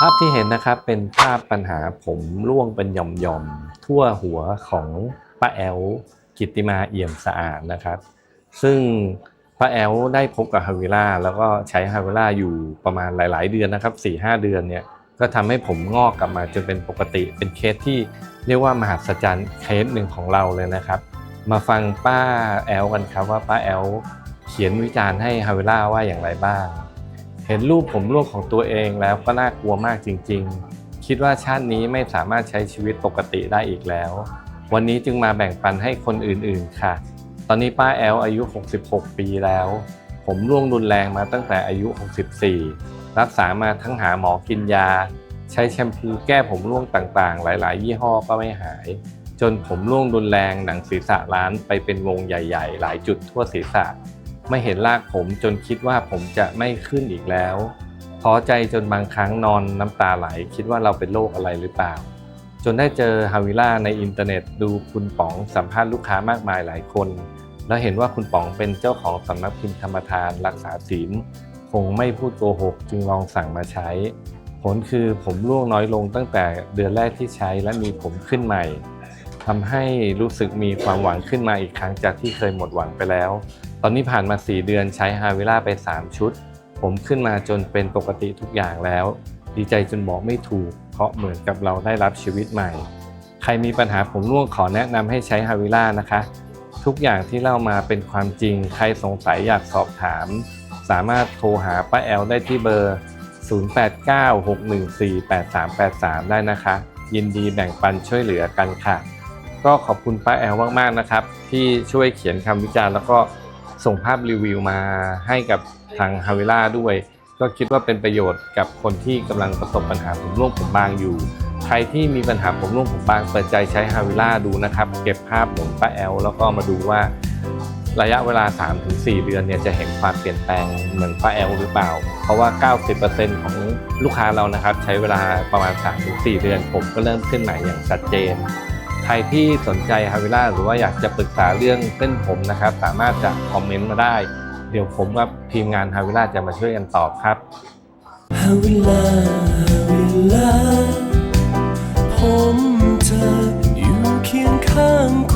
ภาพที่เห็นนะครับเป็นภาพปัญหาผมร่วงเป็นหย่อมๆ ทั่วหัวของป้าแอลกิตติมาเอี่ยมสะอาดนะครับ ซึ่งป้าแอลได้พบกับฮาวิล่าแล้วก็ใช้ฮาวิล่าอยู่ประมาณหลาย ๆ เดือนนะครับ4-5หเดือนเนี่ยก็ทำให้ผมงอกกลับมาจนเป็นปกติ เป็นเคสที่เรียกว่ามหัศจรรย์เคสหนึ่งของเราเลยนะครับ มาฟังป้าแอลกันครับว่าป้าแอลเขียนวิจารณ์ให้ฮาวิล่าว่าอย่างไรบ้าง เห็นรูปผมร่วงของตัวเองแล้วก็น่ากลัวมากจริง ๆ คิดว่าชาตินี้ไม่สามารถใช้ชีวิตปกติได้อีกแล้ว วันนี้จึงมาแบ่งปันให้คนอื่นๆค่ะ ตอนนี้ป้าแอลอายุ 66 ปีแล้ว ผมร่วงรุนแรงมาตั้งแต่อายุ 64 รักษามาทั้งหาหมอกินยา ใช้แชมพูแก้ผมร่วงต่างๆ หลายๆ ยี่ห้อก็ไม่หาย จนผมร่วงรุนแรงหนังศีรษะล้านไปเป็นวงใหญ่ ๆ หลายจุดทั่วศีรษะ ไม่เห็นรากผมจนคิดว่าผมจะไม่ขึ้นอีกแล้วท้อใจจนบางครั้งนอนน้ำตาไหล คิดว่าเราเป็นโรคอะไรหรือเปล่า จนได้เจอฮาวิล่าในอินเทอร์เน็ตดูคุณป๋องสัมภาษณ์ลูกค้ามากมายหลายคน แล้วเห็นว่าคุณป๋องเป็นเจ้าของสำนักพิมพ์ธรรมทานรักษาศีลคงไม่พูดโกหกจึงลองสั่งมาใช้ ผลคือผมร่วงน้อยลงตั้งแต่เดือนแรกที่ใช้และมีผมขึ้นใหม่ทำให้รู้สึกมีความหวังขึ้นมาอีกครั้งจากที่เคยหมดหวังไปแล้ว ตอนนี้ผ่านมา 4 เดือนใช้ฮาวิล่าไป 3 ชุด ผมขึ้นมาจนเป็นปกติทุกอย่างแล้ว ดีใจจนบอกไม่ถูก เพราะเหมือนกับเราได้รับชีวิตใหม่ ใครมีปัญหาผมร่วงขอแนะนำให้ใช้ฮาวิล่านะคะ ทุกอย่างที่เล่ามาเป็นความจริง ใครสงสัยอยากสอบถาม สามารถโทรหาป้าแอลได้ที่เบอร์ 0896148383 ได้นะคะ ยินดีแบ่งปันช่วยเหลือกันค่ะ ก็ขอบคุณป้าแอลมากๆนะครับ ที่ช่วยเขียนคำวิจารณ์แล้วก็ ส่งภาพรีวิวมาให้กับทางฮาวิล่าด้วย ก็คิดว่าเป็นประโยชน์กับคนที่กำลังประสบปัญหาผมร่วงผมบางอยู่ ใครที่มีปัญหาผมร่วงผมบางเปิดใจใช้ฮาวิล่าดูนะครับ เก็บภาพเหมือนป้าแอล แล้วก็มาดูว่าระยะเวลา 3-4 เดือนเนี่ยจะเห็นความเปลี่ยนแปลงเหมือนป้าแอลหรือเปล่า เพราะว่า 90%ของลูกค้าเรานะครับ ใช้เวลาประมาณ 3-4 เดือน ผมก็เริ่มขึ้นใหม่อย่างชัดเจน ใครที่สนใจฮาวิล่าหรือว่าอยากจะปรึกษาเรื่องเส้นผมนะครับ สามารถจะคอมเมนต์มาได้ เดี๋ยวผมกับทีมงานฮาวิล่าจะมาช่วยกันตอบครับฮาวิลาฮาวิลาผมเธออยู่เคียงข้างคุณ